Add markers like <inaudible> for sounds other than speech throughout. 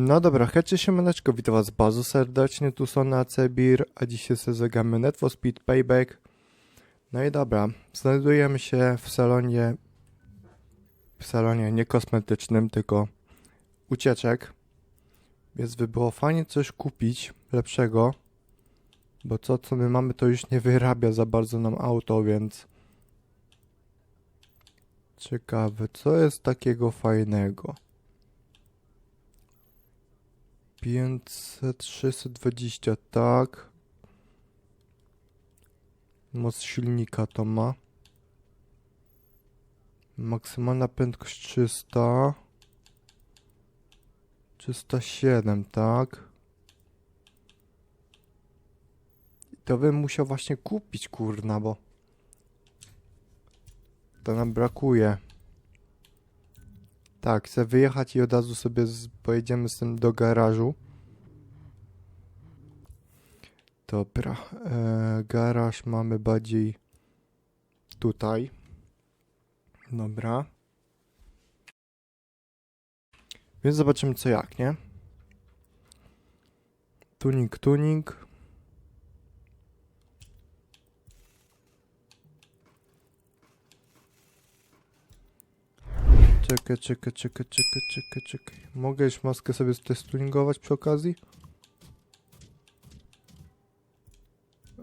No dobra, hecie siemaneczko, witam was bardzo serdecznie, tu są na Cebir, a dzisiaj sobie zagramy Net for Speed Payback. No i dobra, znajdujemy się w salonie, w salonie nie kosmetycznym, tylko ucieczek. Więc by było fajnie coś kupić lepszego, bo to co my mamy to już nie wyrabia za bardzo nam auto, więc... Ciekawe, co jest takiego fajnego? 500, 620, tak. Moc silnika to ma. Maksymalna prędkość 300. 307, tak. I to bym musiał właśnie kupić, kurna, bo to nam brakuje. Tak, chcę wyjechać i od razu sobie z, pojedziemy z tym do garażu. Dobra, e, garaż mamy bardziej tutaj. Dobra. Więc zobaczymy co jak, nie? Tuning, tuning. Czekaj, czekaj, czekaj, czekaj, czekaj, czekaj. Mogę już maskę sobie testuningować przy okazji?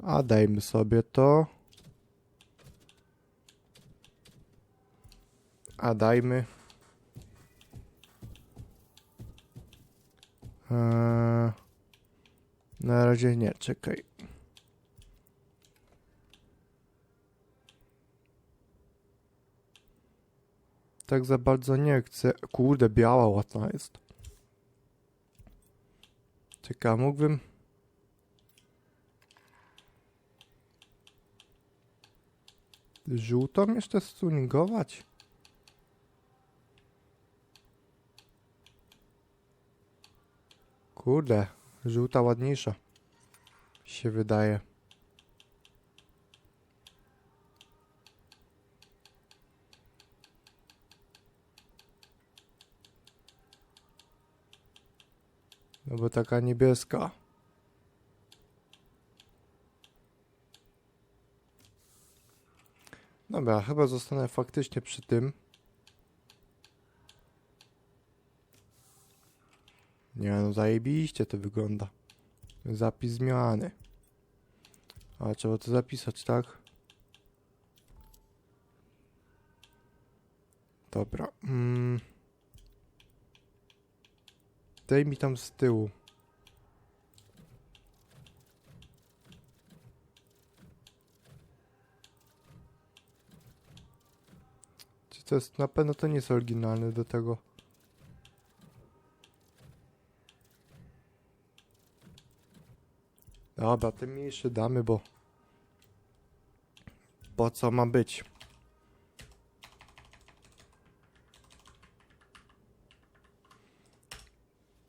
A dajmy sobie to. A dajmy. Eee, na razie nie, czekaj. Tak za bardzo nie chcę. Kurde, biała ładna jest. Czekaj, mógłbym... Żółtą jeszcze stuningować? Kurde, żółta ładniejsza. Się wydaje. No bo taka niebieska. Dobra, chyba zostanę faktycznie przy tym. Nie no, zajebiście to wygląda. Zapis zmiany. A trzeba to zapisać, tak? Dobra. Mm. Daj mi tam z tyłu. Czy to jest, na pewno to nie jest oryginalne do tego. Dobra, te mniejsze damy, bo po co ma być?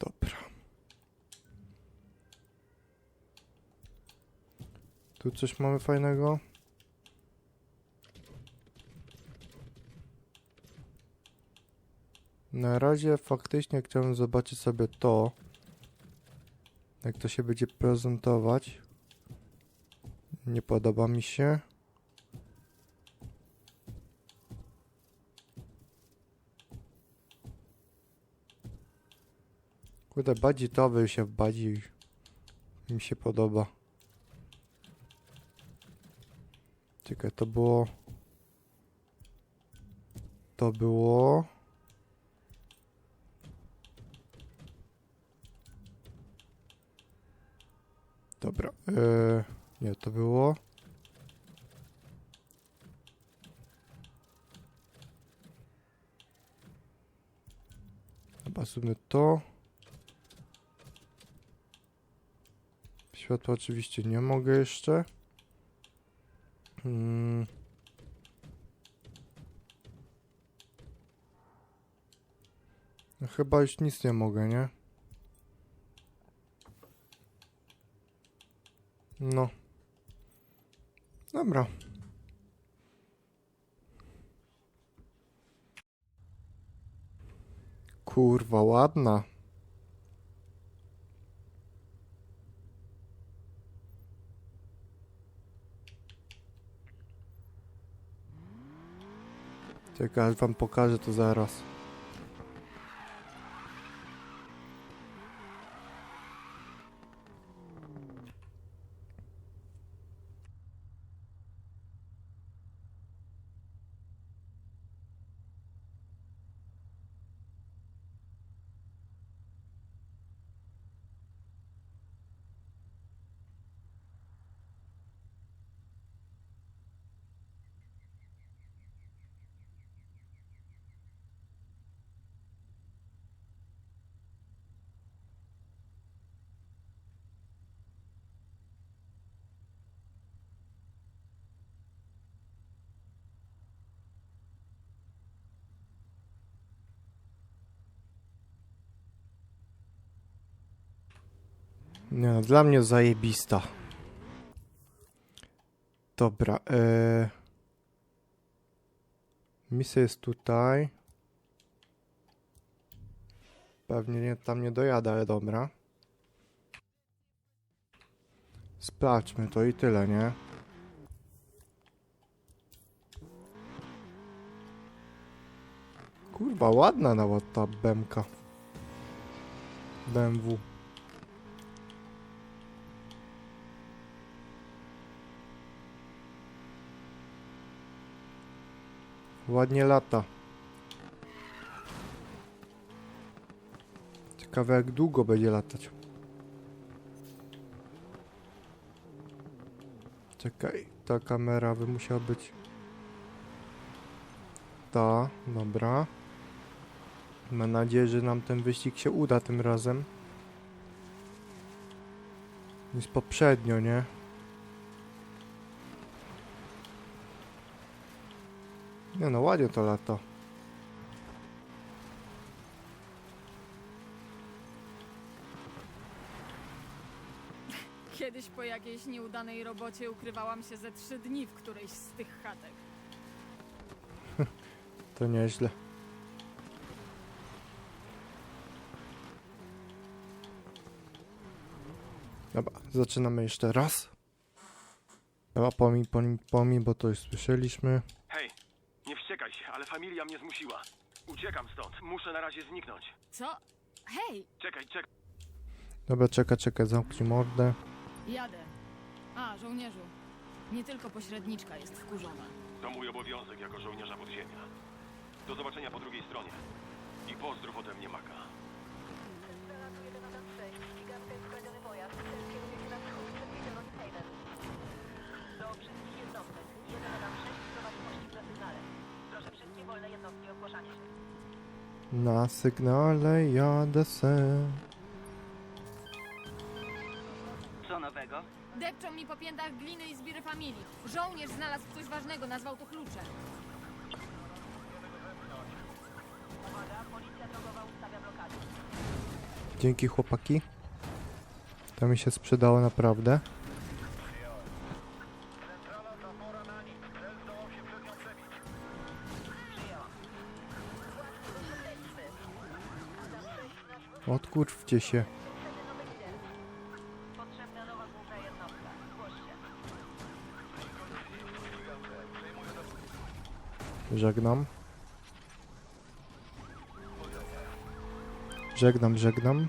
Dobra. Tu coś mamy fajnego? Na razie faktycznie chciałbym zobaczyć sobie to. Jak to się będzie prezentować. Nie podoba mi się. Kurde, bardziej to by się bardziej mi się podoba. Czekaj, to było... To było... Dobra, yy, nie, to było... Chyba to... Światła oczywiście nie mogę jeszcze. Hmm. No chyba już nic nie mogę, nie? No. Dobra. Kurwa, ładna. Czekaj, aż wam pokażę to zaraz. Nie, dla mnie zajebista. Dobra, e... Misja jest tutaj. Pewnie nie, tam nie dojadę, ale dobra. Sprawdźmy to i tyle, nie? Kurwa, ładna nawet ta BMK. BMW. Ładnie lata. Ciekawe jak długo będzie latać. Czekaj, ta kamera by musiała być... Ta, dobra. Mam nadzieję, że nam ten wyścig się uda tym razem. Niż poprzednio, nie? Nie no, ładnie to lata. Kiedyś po jakiejś nieudanej robocie ukrywałam się ze trzy dni w którejś z tych chatek. <laughs> To nieźle. Dobra, zaczynamy jeszcze raz. Dobra, pomi, pomi, pomi, bo to już słyszeliśmy. Hej, ale familia mnie zmusiła. Uciekam stąd. Muszę na razie zniknąć. Co? Hej, Czekaj, czekaj. Dobra, czekaj, czekaj, zamknij mordę. jadę. A, żołnierzu. Nie tylko pośredniczka jest wkurzona. To mój obowiązek jako żołnierza podziemia. Do zobaczenia po drugiej stronie. I pozdrów ode mnie Maka. Jednostki się. Na sygnale jadę se. Co nowego? Depczą mi po piętach gliny i zbiry familii. Żołnierz znalazł coś ważnego, nazwał to kluczem. Uwaga, policja drogowa ustawia blokady. Dzięki chłopaki. To mi się sprzedało naprawdę. Odkurwcie się. Żegnam. Żegnam, żegnam.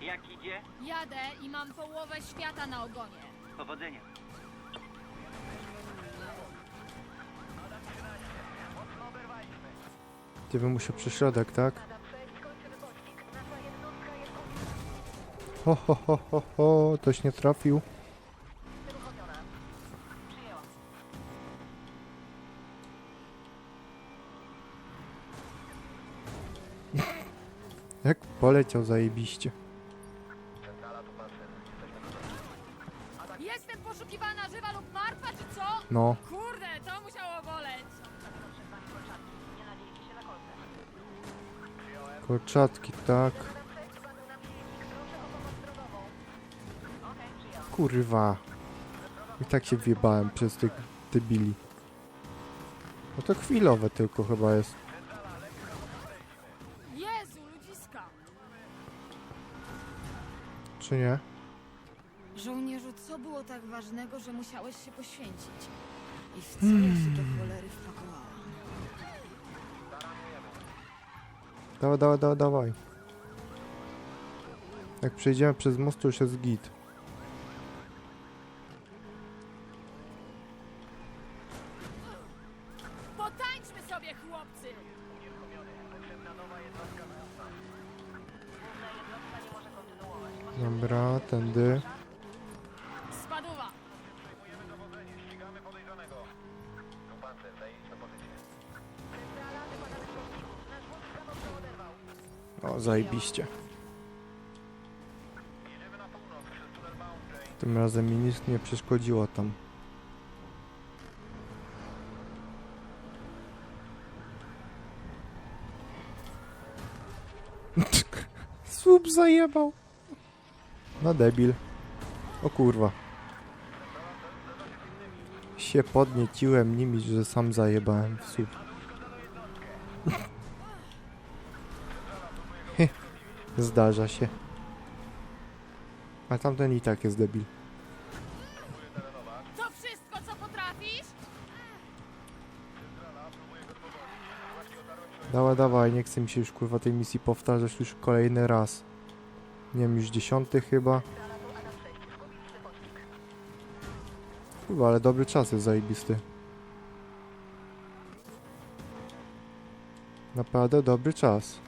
Jak idzie? Jadę i mam połowę świata na ogonie. Powodzenia. Ty wy muszę przy środek, tak? Ho, ho, ho, ho, ho, toś nie trafił. <laughs> Jak poleciał zajebiście. Jestem poszukiwana żywa lub martwa, czy co? No, Kurde, to musiało boleć. Kolczatki, tak. Kurwa. I tak się wjebałem przez tych debili. No to chwilowe tylko chyba jest. Jezu, ludziska. Czy nie? Żołnierzu, co było tak ważnego, że musiałeś się poświęcić? I w co ja się do cholery wpakowałam? Dawaj, dawaj, dawaj, dawaj. Jak przejdziemy przez most, to już jest git. Zajebiście. Tym razem mi nic nie przeszkodziło tam. <laughs> Słup zajebał. No debil. O kurwa. Się podnieciłem nimi, że sam zajebałem w słup. <laughs> Zdarza się. A tamten i tak jest debil. To wszystko, co potrafisz? Dawaj, dawaj, nie chcę mi się już kurwa tej misji powtarzać już kolejny raz. Nie wiem, już dziesiąty chyba. Kurwa, ale dobry czas jest zajebisty. Naprawdę dobry czas.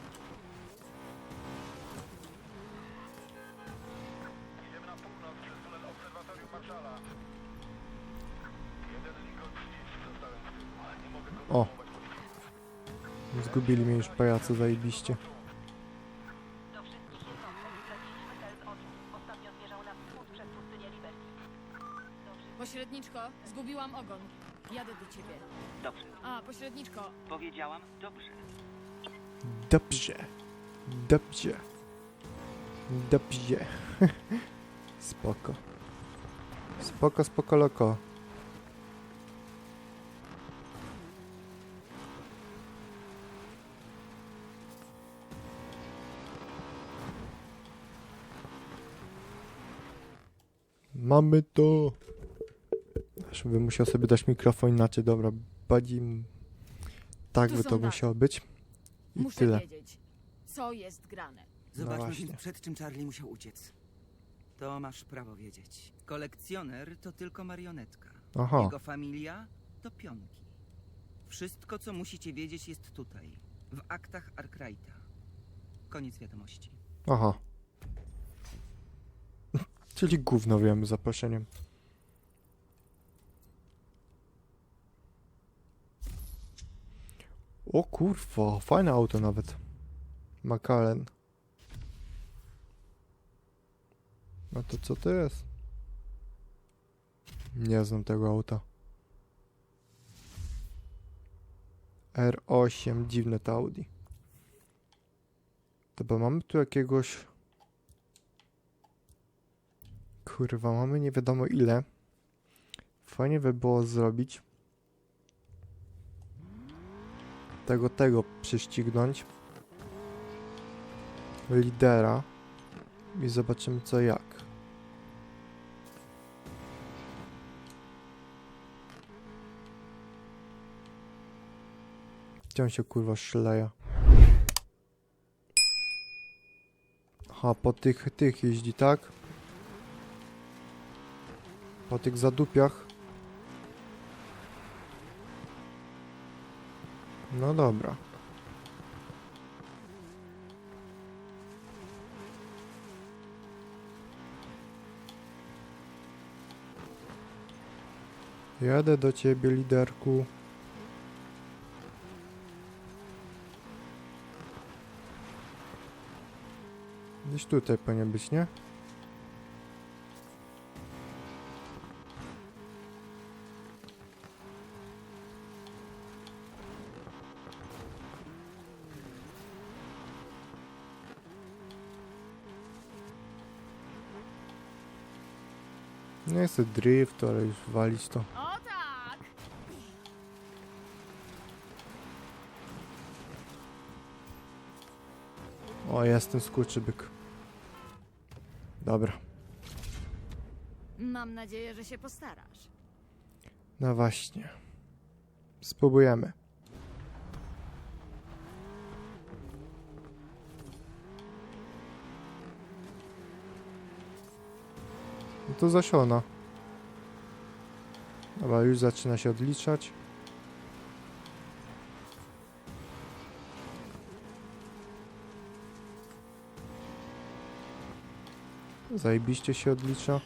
Wschód przez pustynię Liberty. Dobrze. Pośredniczko, zgubiłam ogon. Jadę do ciebie. Dobrze. A, pośredniczko, Powiedziałam dobrze. Dobrze. Dobrze. Dobrze. <laughs> spoko. Spoko, spoko, loko. Mamy to. Aż bym musiał sobie dać mikrofon inaczej, dobra. Badzim. Tak Tu by są to dane. musiało być. I muszę tyle. wiedzieć, co jest grane. Zobaczmy właśnie. więc przed czym Charlie musiał uciec. To masz prawo wiedzieć. Kolekcjoner to tylko marionetka. Aha. Jego familia to pionki. Wszystko, co musicie wiedzieć, jest tutaj, w aktach Arkwrighta. Koniec wiadomości. Aha. Czyli gówno wiem zaproszeniem. O kurwa, fajne auto nawet. McLaren. No to co to jest? Nie znam tego auta. R8, dziwne to Audi. Dobra, mamy tu jakiegoś... Kurwa, mamy nie wiadomo ile. Fajnie by było zrobić. Tego, tego prześcignąć. Lidera. I zobaczymy co jak. Gdzie się kurwa szleja? Aha, po tych, tych jeździ, tak? Po tych zadupiach. No dobra. Jadę do ciebie, liderku. Gdzieś tutaj powinien być, nie? se drift, ale już walić to. O tak! O, jestem skurczybyk. Dobra. Mam nadzieję, że się postarasz. No właśnie. Spróbujemy. No to zasiona. Dobra, już zaczyna się odliczać. Zajebiście się odlicza.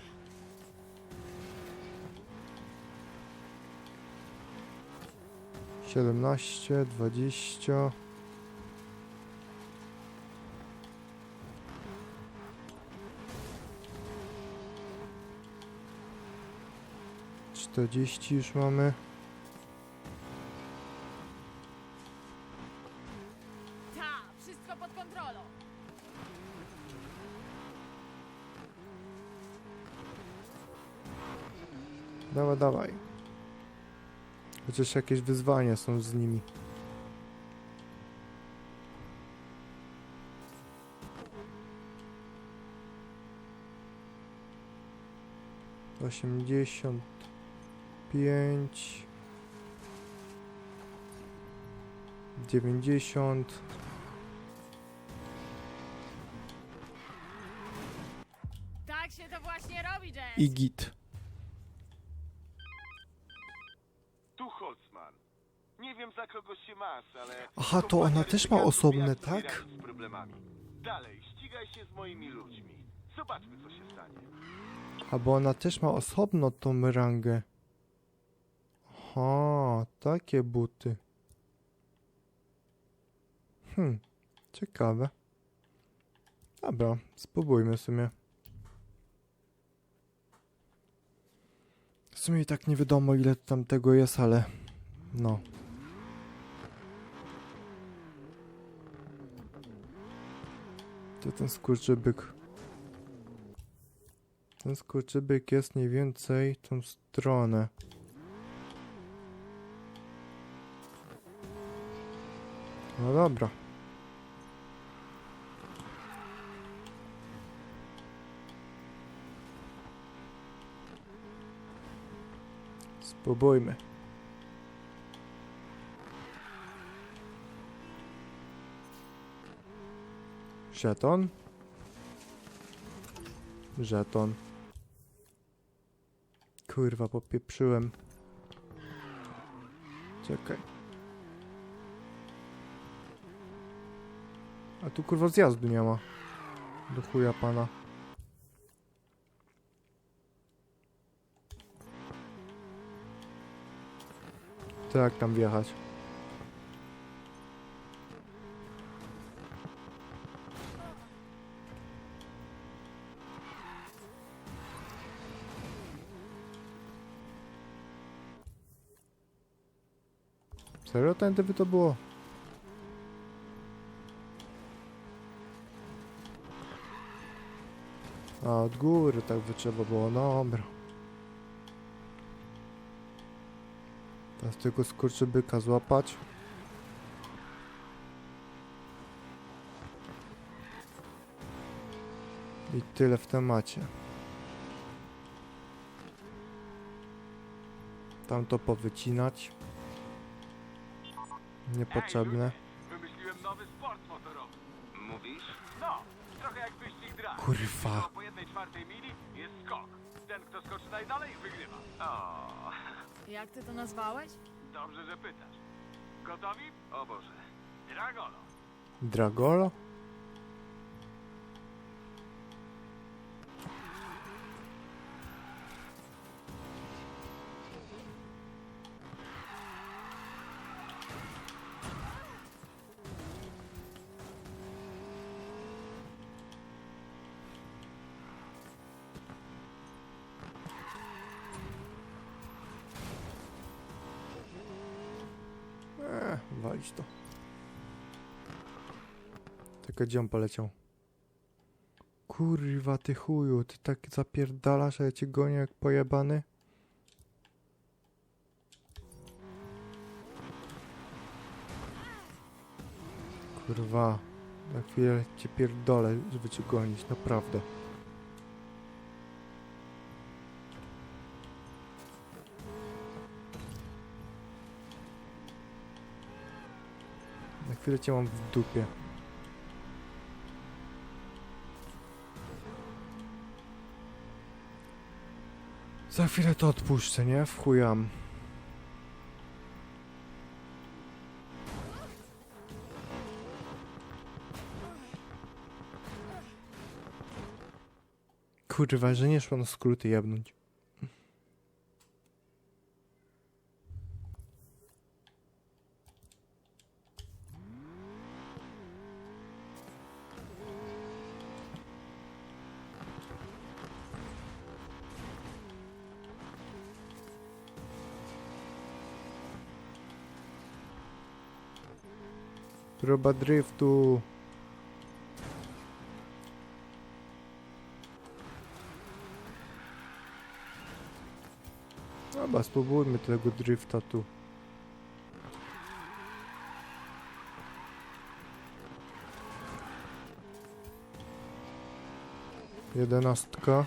Siedemnaście, dwadzieścia. Czterdzieści już mamy. Ta, wszystko pod kontrolą. Dawaj, dawaj. Chociaż jakieś wyzwania są z nimi. Osiemdziesiąt pięć. Dziewięćdziesiąt. Tak się to właśnie robi, Jess. I git. Tu Holzman. Nie wiem za kogo się masz, ale... Aha, to ona też ma osobne, tak? Z problemami. Dalej, ścigaj się z moimi ludźmi. Zobaczmy, co się stanie. A bo ona też ma osobno tą rangę. Aha, takie buty. Hmm, ciekawe. Dobra, spróbujmy w sumie. W sumie i tak nie wiadomo ile tam tego jest, ale no. To ten skurczybyk. Ten skurczybyk jest mniej więcej tą stronę. No dobra. Spróbujmy. Żeton? Żeton. Kurwa, popieprzyłem. Czekaj. A tu kurwa zjazdu nie ma. Do chuja pana. To jak tam wjechać? Serio tędy by to było? A od góry tak by trzeba było, dobra. Teraz tylko skurczybyka złapać. I tyle w temacie. Tam to powycinać. Niepotrzebne. Wymyśliłem nowy sport motorowy. Mówisz? No, trochę jak wyścig drag. Kurwa. Po jednej czwartej mili jest skok. Ten, kto skoczy najdalej, wygrywa. O, <laughs> Jak ty to nazwałeś? dobrze, że pytasz. Gotowi? O Boże. Dragolo. Dragolo? Walić to. Tylko gdzie on poleciał? Kurwa ty chuju, ty tak zapierdalasz, a ja cię gonię jak pojebany? Kurwa, na chwilę cię pierdolę, żeby cię gonić, naprawdę. Chwilę cię mam w dupie. Za chwilę to odpuszczę, nie? Wchujam. Kurwa, że nie szło na skróty jebnąć. Próba driftu. Dobra, spróbujmy tego drifta tu. Jedenastka.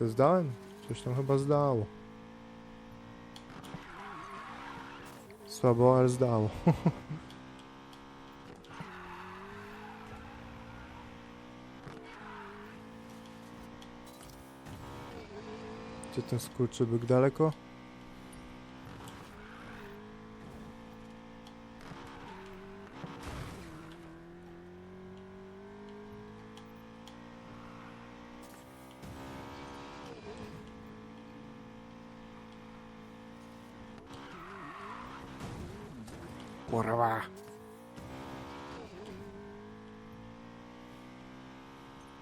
Zdałem? Coś tam chyba zdało. Słabo, ale zdało. <laughs> Gdzie ten skurczybyk daleko? Kurwa.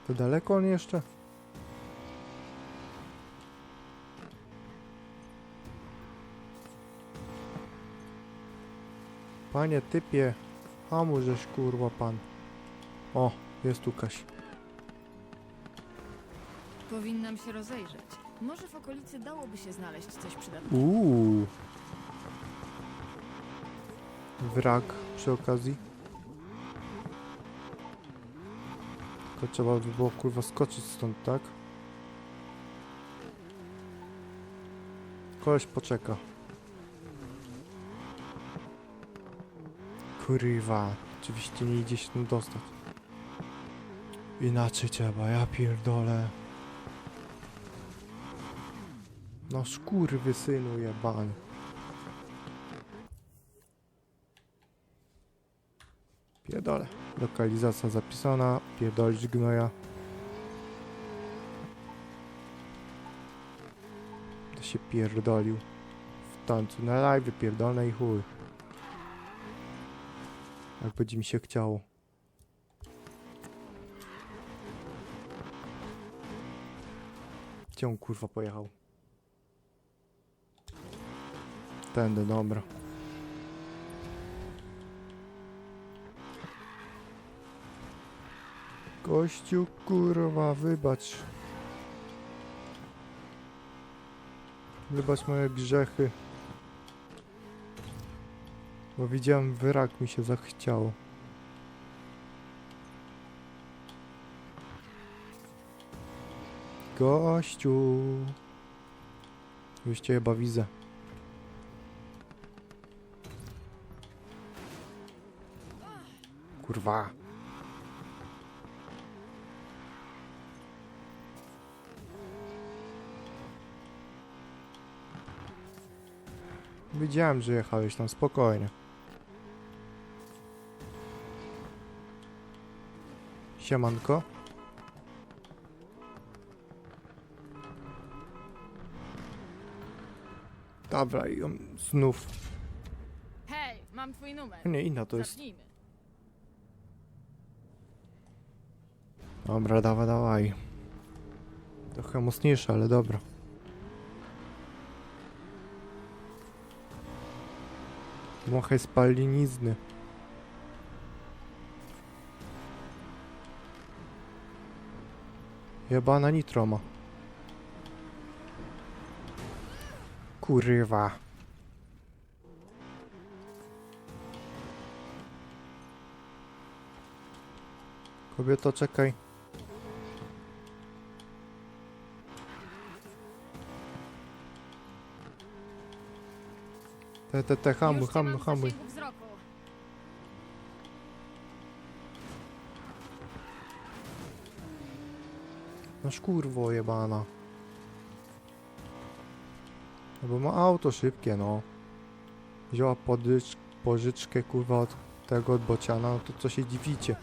To daleko on jeszcze? Panie typie, hamu żeś kurwa pan. O, jest Łukasz. Powinnam się rozejrzeć. Może w okolicy dałoby się znaleźć coś przydatnego. Uuu. Wrak przy okazji. Tylko trzeba by było kurwa skoczyć stąd, tak? Koleś poczeka. Kurwa, oczywiście nie idzie się tam dostać. Inaczej trzeba, ja pierdolę. No szkurwy synu jebany. Pierdolę. Lokalizacja zapisana. Pierdolić gnoja. To się pierdolił. W tańcu na live pierdolę i chuj. Jak będzie mi się chciało. Gdzie on kurwa pojechał? Tędy, dobra. Kościół, kurwa, wybacz. Wybacz moje grzechy. Bo widziałem wyrak, mi się zachciało. Gościu. Już cię chyba widzę. Kurwa. Widziałem, że jechałeś tam spokojnie. Siemanko. Dobra, i on znów. Hej, mam twój numer. Nie, inna to jest. Zacznijmy. Dobra, dawaj, dawaj. Trochę mocniejsze, ale dobra. Trochę spalinizny. Jebana nitroma. Kurwa. Kobieto, czekaj. Te, te, te, hamuj, Już cię hamuj, mam w hamuj. zasięgu wzroku. No szkurwo jebana. No bo ma auto szybkie, no. Wzięła podycz, pożyczkę, kurwa, od tego, od bociana, no to co się dziwicie?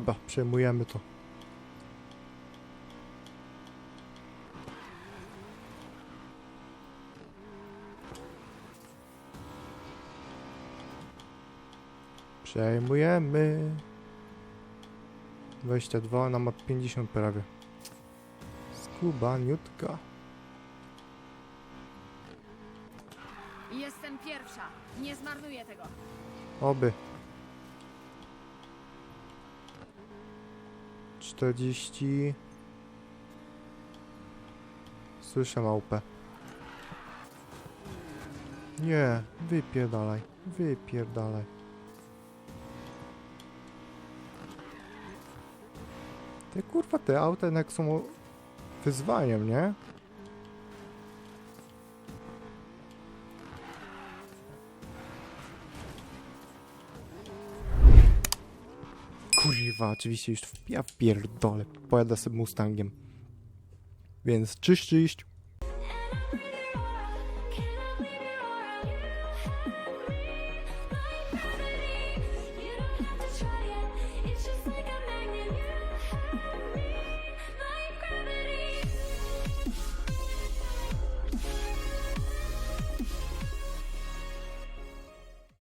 Dobra, przejmujemy to. Przejmujemy. 22, ona ma 50 prawie. Skubaniutka. Jestem pierwsza. Nie zmarnuję tego. Oby. 40. Słyszę małpę. Nie, wypierdalaj, wypierdalaj. Te kurwa, te auta jednak są wyzwaniem, nie? Kurwa, oczywiście już w- ja pierdolę. Pojadę sobie Mustangiem. Więc czyść, czyść.